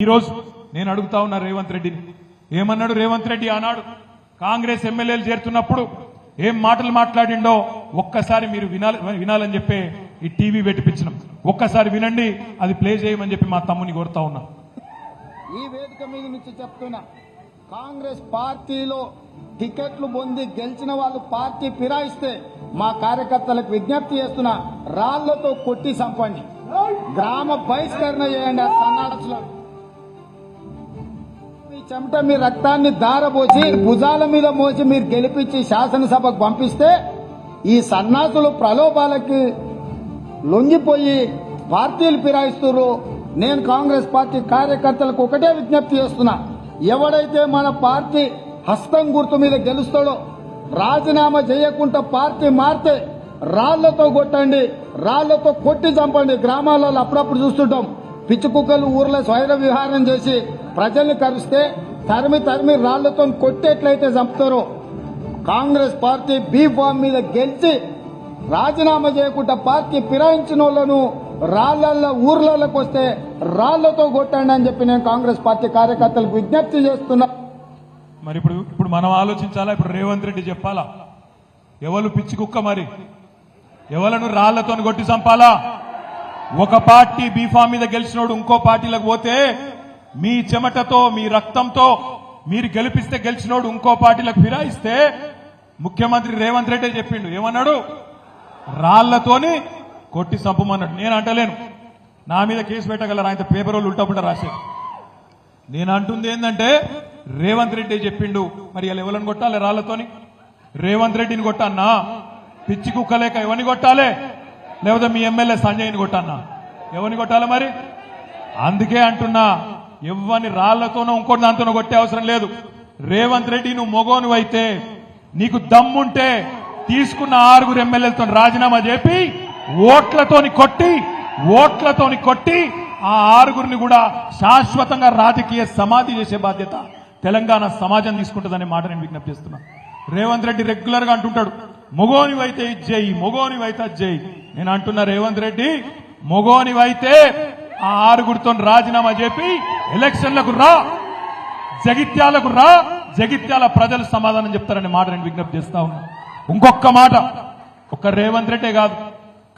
ఈరోజు నేను అడుగుతా ఉన్నా రేవంత్ రెడ్డిని. ఏమన్నాడు రేవంత్ రెడ్డి ఆనాడు? కాంగ్రెస్ ఎమ్మెల్యేలు చేరుతున్నప్పుడు ఏం మాటలు మాట్లాడిండో ఒక్కసారి మీరు వినాలి వినాలని చెప్పి ఈ టీవీ పెట్టిపించినాం ఒక్కసారి వినండి అది ప్లే చేయమని చెప్పి మా తమ్ముని కోరుతా ఉన్నా. ఈ వేదిక మీద నుంచి చెప్తున్నా కాంగ్రెస్ పార్టీలో టికెట్లు పొంది గెలిచిన వాళ్ళు పార్టీ ఫిరాయిస్తే మా కార్యకర్తలకు విజ్ఞప్తి చేస్తున్నా రాళ్ళతో కొట్టి చంపండి గ్రామ బహిష్కరణ చేయండి ఆ చెమట మీ రక్తాన్ని దారపోసి భుజాల మీద మోసి మీరు గెలిపించి శాసనసభకు పంపిస్తే ఈ సన్నాసులు ప్రలోభాలకి లొంగిపోయి పార్టీలు ఫిరాయిస్తున్నారు నేను కాంగ్రెస్ పార్టీ కార్యకర్తలకు ఒకటే విజ్ఞప్తి చేస్తున్నా. ఎవడైతే మన పార్టీ హస్తం గుర్తు మీద గెలుస్తాడో రాజీనామా చేయకుండా పార్టీ మారితే రాళ్ళతో కొట్టండి రాళ్ళతో కొట్టి చంపండి. గ్రామాలలో అప్పుడప్పుడు చూస్తుంటాం. పిచ్చి కుక్కలు ఊర్లో స్వైర విహారం చేసి ప్రజల్ని కలిస్తే తరిమి తరిమి రాళ్ళతో కొట్టేట్లయితే చంపుతారో. కాంగ్రెస్ పార్టీ బీ ఫామ్ మీద గెలిచి రాజీనామా చేయకుండా పార్టీ ఫిరాయించిన వాళ్ళను రాళ్ళల్లో ఊర్లలోకి వస్తే రాళ్ళతో కొట్టండి అని చెప్పి నేను కాంగ్రెస్ పార్టీ కార్యకర్తలకు విజ్ఞప్తి చేస్తున్నా. మరి ఇప్పుడు ఇప్పుడు మనం ఆలోచించాలా? ఇప్పుడు రేవంత్ రెడ్డి చెప్పాలా? ఎవరు పిచ్చి కుక్క మరి? ఎవలను రాళ్ళతో కొట్టి చంపాలా? ఒక పార్టీ బీఫామ్ మీద గెలిచినోడు ఇంకో పార్టీలకు పోతే మీ చెమటతో మీ రక్తంతో మీరు గెలిపిస్తే గెలిచినోడు ఇంకో పార్టీలకు ఫిరాయిస్తే ముఖ్యమంత్రి రేవంత్ రెడ్డి చెప్పిండు. ఏమన్నాడు? రాళ్ళతోని కొట్టి చంపమన్నాడు. నేను అంటలేను. నా మీద కేసు పెట్టగలరు? ఆయన పేపర్ వాళ్ళు ఉల్టా రాసేది నేను అంటుంది ఏంటంటే రేవంత్ రెడ్డి చెప్పిండు. మరి ఇలా ఎవరిని కొట్టాలి రాళ్ళతోని? రేవంత్ రెడ్డిని కొట్టన్నా? పిచ్చి కుక్కలేక ఎవరిని కొట్టాలి? లేకపోతే మీ ఎమ్మెల్యే సంజయ్ని కొట్టన్నా? ఎవరిని కొట్టాలి మరి? అందుకే అంటున్నా. ఇవ్వని రాళ్ళతోనో ఇంకోటి దాంతోనో కొట్టే అవసరం లేదు. రేవంత్ రెడ్డి నువ్వు మొగోను అయితే నీకు దమ్ముంటే తీసుకున్న ఆరుగురు ఎమ్మెల్యేలతో రాజీనామా చేపి ఓట్లతోని కొట్టి ఓట్లతోని కొట్టి ఆ ఆరుగురిని కూడా శాశ్వతంగా రాజకీయ సమాధి చేసే బాధ్యత తెలంగాణ సమాజం తీసుకుంటుందనే మాట నేను విజ్ఞప్తి చేస్తున్నా. రేవంత్ రెడ్డి రెగ్యులర్గా అంటుంటాడు మొగోనివైతే ఇది మొగోనివైతే అది నేను అంటున్నా రేవంత్ రెడ్డి మొగోనివైతే ఆ ఆరుగురితో రాజీనామా చెప్పి ఎలక్షన్లకు రా జగిత్యాలకు రా జగిత్యాల ప్రజలు సమాధానం చెప్తారనే మాట నేను విజ్ఞప్తి చేస్తా ఉన్నా. ఇంకొక మాట ఒక్క రేవంత్ రెడ్డే కాదు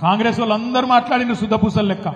కాంగ్రెస్ వాళ్ళందరూ మాట్లాడిన శుద్ధపూసలు లెక్క.